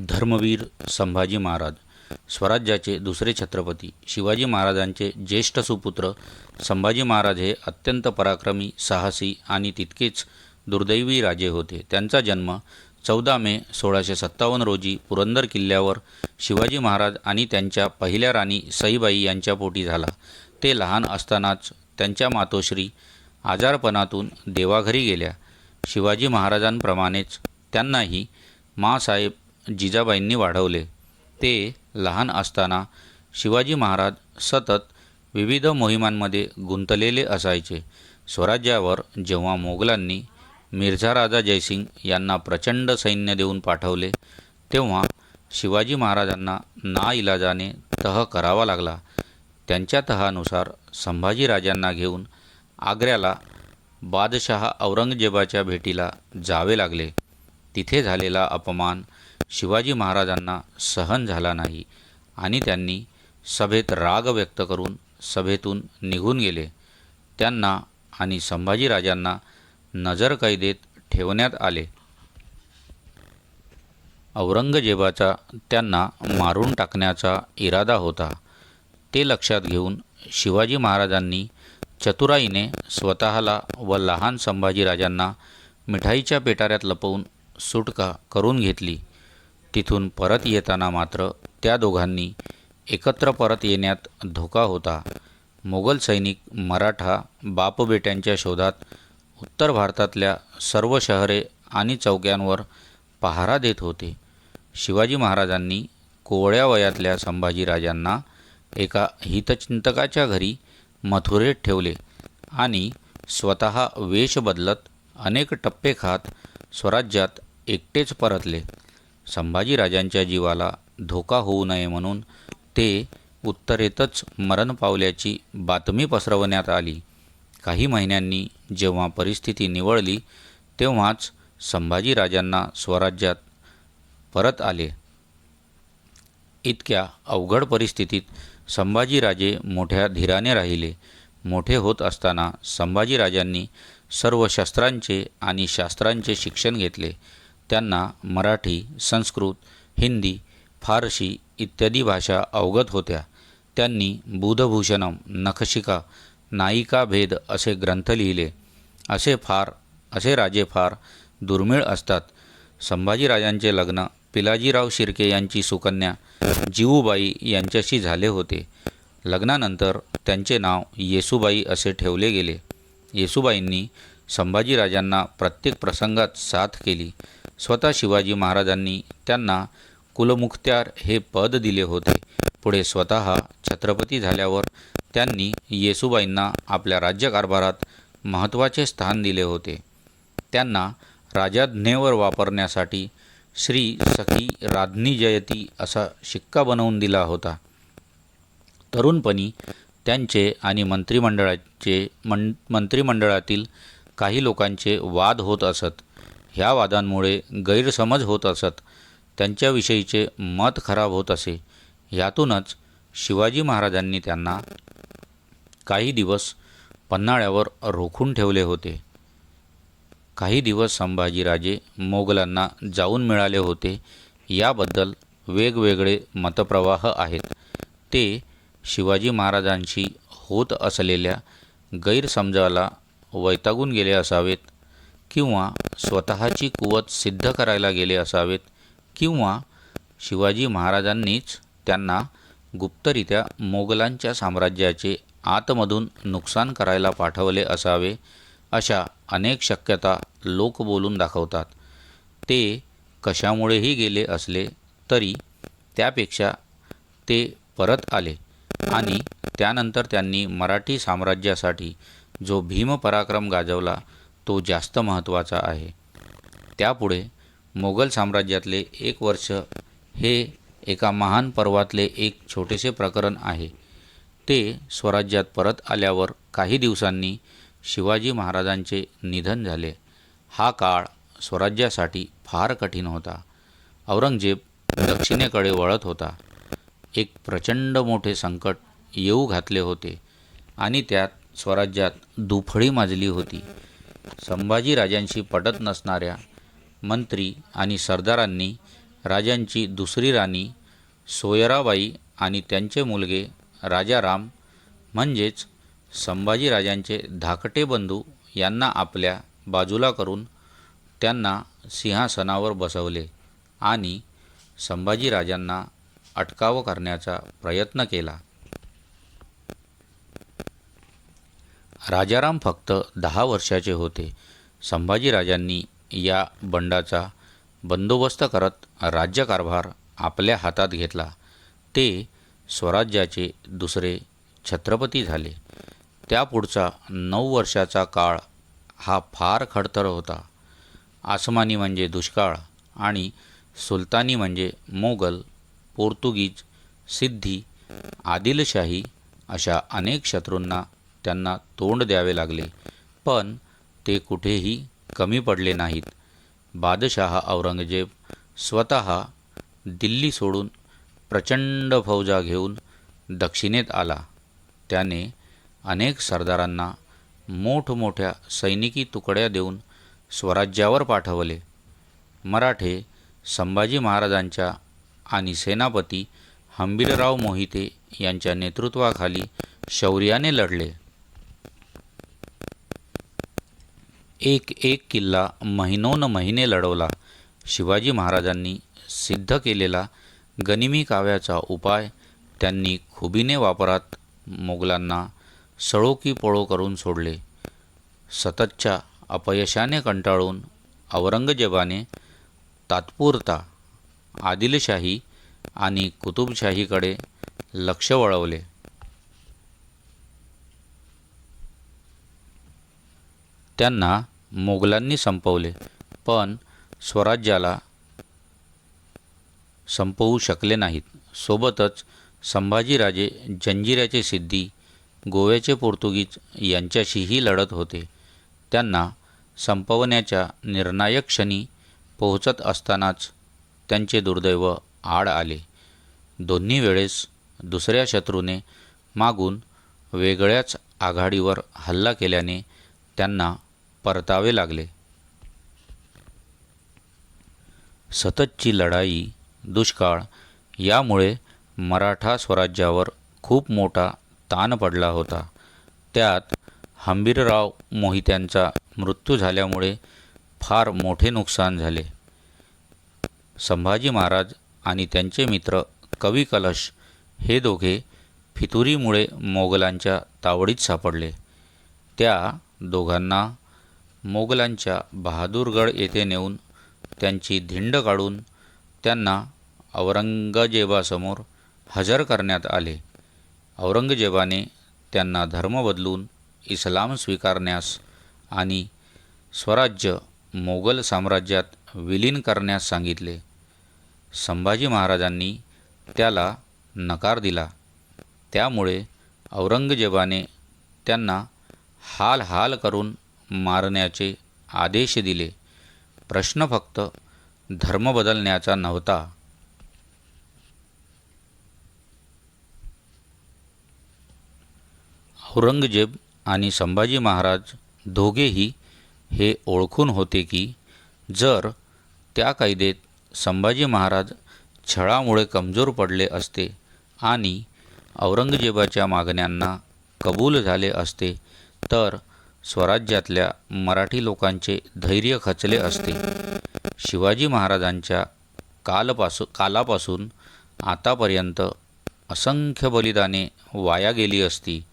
धर्मवीर संभाजी महाराज स्वराज्याचे दुसरे छत्रपती शिवाजी महाराजांचे ज्येष्ठ सुपुत्र संभाजी महाराज हे अत्यंत पराक्रमी साहसी आणि तितकेच दुर्दैवी राजे होते. त्यांचा जन्म चौदा मे सोळाशे सत्तावन्न रोजी पुरंदर किल्ल्यावर शिवाजी महाराज आणि त्यांच्या पहिल्या राणी सईबाई यांच्या पोटी झाला. ते लहान असतानाच त्यांच्या मातोश्री आजारपणातून देवाघरी गेल्या. शिवाजी महाराजांप्रमाणेच त्यांनाही माँसाहेब जिजाबाईंनी वाढवले. ते लहान असताना शिवाजी महाराज सतत विविध मोहिमांमध्ये गुंतलेले असायचे. स्वराज्यावर जेव्हा मोगलांनी मिर्झा राजा जयसिंग यांना प्रचंड सैन्य देऊन पाठवले तेव्हा शिवाजी महाराजांना नाइलाजाने तह करावा लागला. त्यांच्या तहानुसार संभाजीराजांना घेऊन आग्र्याला बादशहा औरंगजेबाच्या भेटीला जावे लागले. तिथे झालेला अपमान शिवाजी महाराजांना सहन झाला नाही आणि त्यांनी सभेत राग व्यक्त करून सभेतून निघून गेले. त्यांना आणि संभाजीराजांना नजरकैदेत ठेवण्यात आले. औरंगजेबाचा त्यांना मारून टाकण्याचा इरादा होता. ते लक्षात घेऊन शिवाजी महाराजांनी चतुराईने स्वतःला व लहान संभाजीराजांना मिठाईच्या पेटाऱ्यात लपवून सुटका करून घेतली. तिथून परत येताना मात्र त्या दोघांनी एकत्र परत येण्यात धोका होता. मोगल सैनिक मराठा बापबेट्यांच्या शोधात उत्तर भारतातल्या सर्व शहरे आणि चौक्यांवर पहारा देत होते. शिवाजी महाराजांनी कोवळ्या वयातल्या संभाजीराजांना एका हितचिंतकाच्या घरी मथुरेत ठेवले आणि स्वतः वेश बदलत अनेक टप्पे खात स्वराज्यात एकटेच परतले. संभाजीराजांच्या जीवाला धोका होऊ नये म्हणून ते उत्तरेतच मरण पावल्याची बातमी पसरवण्यात आली. काही महिन्यांनी जेव्हा परिस्थिती निवळली तेव्हाच संभाजीराजांना स्वराज्यात परत आले. इतक्या अवघड परिस्थितीत संभाजीराजे मोठ्या धीराने राहिले. मोठे होत असताना संभाजीराजांनी सर्व शस्त्रांचे आणि शास्त्रांचे शिक्षण घेतले. त्यांना मराठी संस्कृत हिंदी फारशी इत्यादी भाषा अवगत होत्या. त्यांनी बुधभूषणम नखशिका नायिका भेद असे ग्रंथ लिहिले. असे फार असे राजे फार दुर्मिळ असतात. संभाजीराजांचे लग्न पिलाजीराव शिर्के यांची सुकन्या जिवूबाई यांच्याशी झाले होते. लग्नानंतर त्यांचे नाव येसूबाई असे ठेवले गेले. येसूबाईंनी संभाजीराजांना प्रत्येक प्रसंगात साथ केली. स्वतः शिवाजी महाराजांनी त्यांना कुलमुख्त्यार हे पद दिले होते. पुढे स्वतः छत्रपती झाल्यावर त्यांनी येसूबाईंना आपल्या राज्यकारभारात महत्त्वाचे स्थान दिले होते. त्यांना राजाज्ञेवर वापरण्यासाठी श्री सखी राधनी जयती असा शिक्का बनवून दिला होता. तरुणपणी त्यांचे आणि मंत्रिमंडळाचे मं मंत्रिमंडळातील काही लोकांचे वाद होत असत. ह्या वादांमुळे गैरसमज होत असत. त्यांच्याविषयीचे मत खराब होत असे. यातूनच शिवाजी महाराजांनी त्यांना काही दिवस पन्हाळ्यावर रोखून ठेवले होते. काही दिवस संभाजीराजे मोगलांना जाऊन मिळाले होते. याबद्दल वेगवेगळे मतप्रवाह आहेत. ते शिवाजी महाराजांशी होत असलेल्या गैरसमजाला वैतागून गेले असावेत. किंवा स्वतःची कुवत सिद्ध करायला गेले असावेत किंवा शिवाजी महाराजांनीच त्यांना गुप्तरित्या मोगलांच्या साम्राज्याचे आतमधून नुकसान करायला पाठवले असावे अशा अनेक शक्यता लोक बोलून दाखवतात. ते कशामुळेही गेले असले तरी त्यापेक्षा ते परत आले आणि त्यानंतर त्यांनी मराठी साम्राज्यासाठी जो भीमपराक्रम गाजवला तो जास्त महत्त्वाचा आहे. त्यापुढे मोगल साम्राज्यातले एक वर्ष हे एका महान पर्वातले एक छोटेसे प्रकरण आहे. ते स्वराज्यात परत आल्यावर काही दिवसांनी शिवाजी महाराजांचे निधन झाले. हा काळ स्वराज्यासाठी फार कठीण होता. औरंगजेब दक्षिणेकडे वळत होता. एक प्रचंड मोठे संकट येऊ घातले होते आणि त्यात स्वराज्यात दुफळी माजली होती. संभाजीराजांशी पटत नसणाऱ्या मंत्री आणि सरदारांनी राजांची दुसरी राणी सोयराबाई आणि त्यांचे मुलगे राजाराम म्हणजेच संभाजीराजांचे धाकटे बंधू यांना आपल्या बाजूला करून त्यांना सिंहासनावर बसवले आणि संभाजीराजांना अटकाव करण्याचा प्रयत्न केला. राजाराम फक्त दहा वर्षाचे होते. संभाजीराजांनी या बंडाचा बंदोबस्त करत राज्यकारभार आपल्या हातात घेतला. ते स्वराज्याचे दुसरे छत्रपती झाले. त्यापुढचा नऊ वर्षाचा काळ हा फार खडतर होता. आसमानी म्हणजे दुष्काळ आणि सुलतानी म्हणजे मोगल पोर्तुगीज सिद्धी आदिलशाही अशा अनेक शत्रूंना त्यांना तोंड द्यावे लागले. पण ते कुठेही कमी पडले नाहीत. बादशहा औरंगजेब स्वतः दिल्ली सोडून प्रचंड फौजा घेऊन दक्षिणेत आला. त्याने अनेक सरदारांना मोठमोठ्या सैनिकी तुकड्या देऊन स्वराज्यावर पाठवले. मराठे संभाजी महाराजांच्या आणि सेनापती हंबीरराव मोहिते यांच्या नेतृत्वाखाली शौर्याने लढले. एक एक किल्ला महिनोन महिने लढवला. शिवाजी महाराजांनी सिद्ध केलेला गनिमी काव्याचा उपाय त्यांनी खुबीने वापरात मोगलांना सळो की पळो करून सोडले. सततच्या अपयशाने कंटाळून औरंगजेबाने तात्पुरता आदिलशाही आणि कुतुबशाहीकडे लक्ष वळवले. त्यांना मोगलांनी संपवले पण स्वराज्याला संपवू शकले नाहीत. सोबतच संभाजीराजे जंजिऱ्याचे सिद्धी गोव्याचे पोर्तुगीज यांच्याशीही लढत होते. त्यांना संपवण्याच्या निर्णायक क्षणी पोहोचत असतानाच त्यांचे दुर्दैव आड आले. दोन्ही वेळेस दुसऱ्या शत्रूने मागून वेगळ्याच आघाडीवर हल्ला केल्याने त्यांना परतावे लागले. सततची लढाई दुष्काळ यामुळे मराठा स्वराज्यावर खूप मोठा ताण पडला होता. त्यात हंबीरराव मोहित्यांचा मृत्यू झाल्यामुळे फार मोठे नुकसान झाले. संभाजी महाराज आणि त्यांचे मित्र कवी कलश हे दोघे फितुरीमुळे मोगलांच्या तावडीत सापडले. त्या दोघांना मोगलांच्या बहादूरगड येथे नेऊन त्यांची धिंड काढून त्यांना औरंगजेबासमोर हजर करण्यात आले. औरंगजेबाने त्यांना धर्म बदलून इस्लाम स्वीकारण्यास आणि स्वराज्य मोगल साम्राज्यात विलीन करण्यास सांगितले. संभाजी महाराजांनी त्याला नकार दिला. त्यामुळे औरंगजेबाने त्यांना हाल हाल करून मारण्याचे आदेश दिले. प्रश्न फक्त धर्म बदलण्याचा नव्हता. औरंगजेब आणि संभाजी महाराज दोघेही हे ओळखून होते की जर त्या कायदेत संभाजी महाराज छळामुळे कमजोर पडले असते आणि औरंगजेबाच्या मागण्यांना कबूल झाले असते तर स्वराज्यातल्या मराठी लोकांचे धैर्य खचले असते. शिवाजी महाराजांच्या कालपासू कालापासून आतापर्यंत असंख्य बलिदाने वाया गेली असती.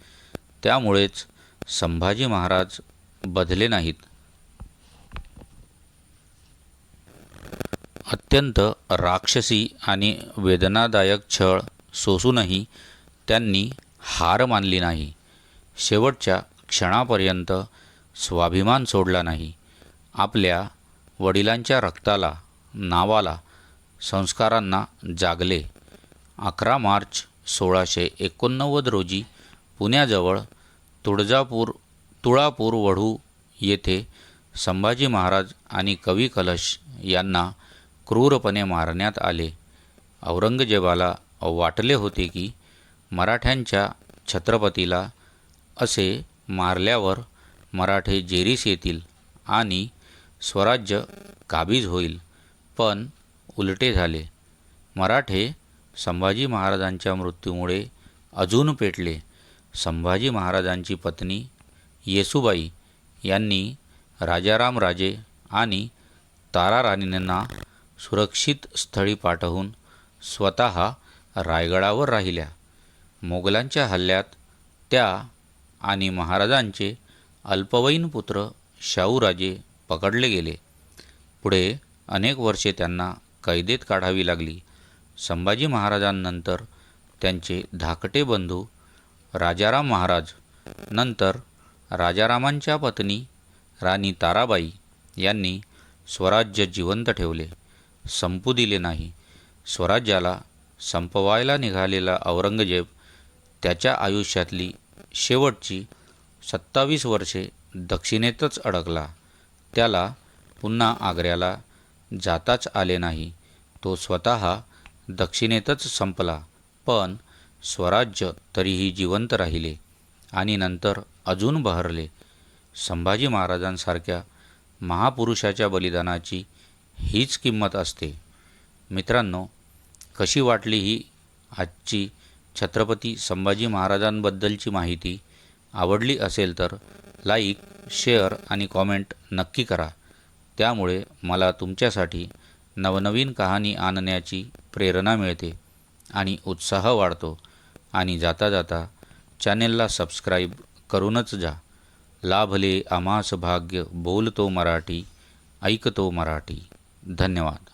त्यामुळेच संभाजी महाराज बधले नाहीत. अत्यंत राक्षसी आणि वेदनादायक छळ सोसूनही त्यांनी हार मानली नाही. शेवटच्या क्षणापर्यंत स्वाभिमान सोडला नाही. आपल्या वडिलांच्या रक्ताला नावाला संस्कारांना जागले. अकरा मार्च सोळाशे एकोणनव्वद रोजी पुण्याजवळ तुळजापूर तुळापूर वढू येथे संभाजी महाराज आणि कवी कलश यांना क्रूरपणे मारण्यात आले. औरंगजेबाला वाटले होते की मराठ्यांच्या छत्रपतीला असे मारल्यावर मराठे जेरीस येतील आणि स्वराज्य काबीज होईल. पण उलटे झाले. मराठे संभाजी महाराजांच्या मृत्यूमुळे अजून पेटले. संभाजी महाराजांची पत्नी येसुबाई यांनी राजाराम राजे आणि तारा राणींना सुरक्षित स्थळी पाठवून स्वतः रायगडावर राहिल्या. मोगलांच्या हल्ल्यात त्या आणि महाराजांचे अल्पवयीन पुत्र शाहूराजे पकडले गेले. पुढे अनेक वर्षे त्यांना कैदेत काढावी लागली. संभाजी महाराजांनंतर त्यांचे धाकटे बंधू राजाराम महाराज नंतर राजारामांच्या पत्नी राणी ताराबाई यांनी स्वराज्य जिवंत ठेवले. संपू दिले नाही. स्वराज्याला संपवायला निघालेला औरंगजेब त्याच्या आयुष्यातली शेवटची सत्तावीस वर्षे दक्षिणेतच अडकला. त्याला पुन्हा आग्र्याला जाताच आले नाही. तो स्वतः दक्षिणेतच संपला पण स्वराज्य तरीही जिवंत राहिले आणि नंतर अजून बहरले. संभाजी महाराजांसारख्या महापुरुषाच्या बलिदानाची हीच किंमत असते. मित्रांनो कशी वाटली ही आजची छत्रपती संभाजी महाराजांबद्दलची माहिती आवडली असेल तर लाईक शेअर आणि कॉमेंट नक्की करा. त्यामुळे मला तुमच्यासाठी नवनवीन कहाणी आणण्याची प्रेरणा मिळते आणि उत्साह वाढतो. आणि जाता जाता चॅनेलला सबस्क्राईब करूनच जा. लाभले आमास भाग्य बोलतो मराठी ऐकतो मराठी. धन्यवाद.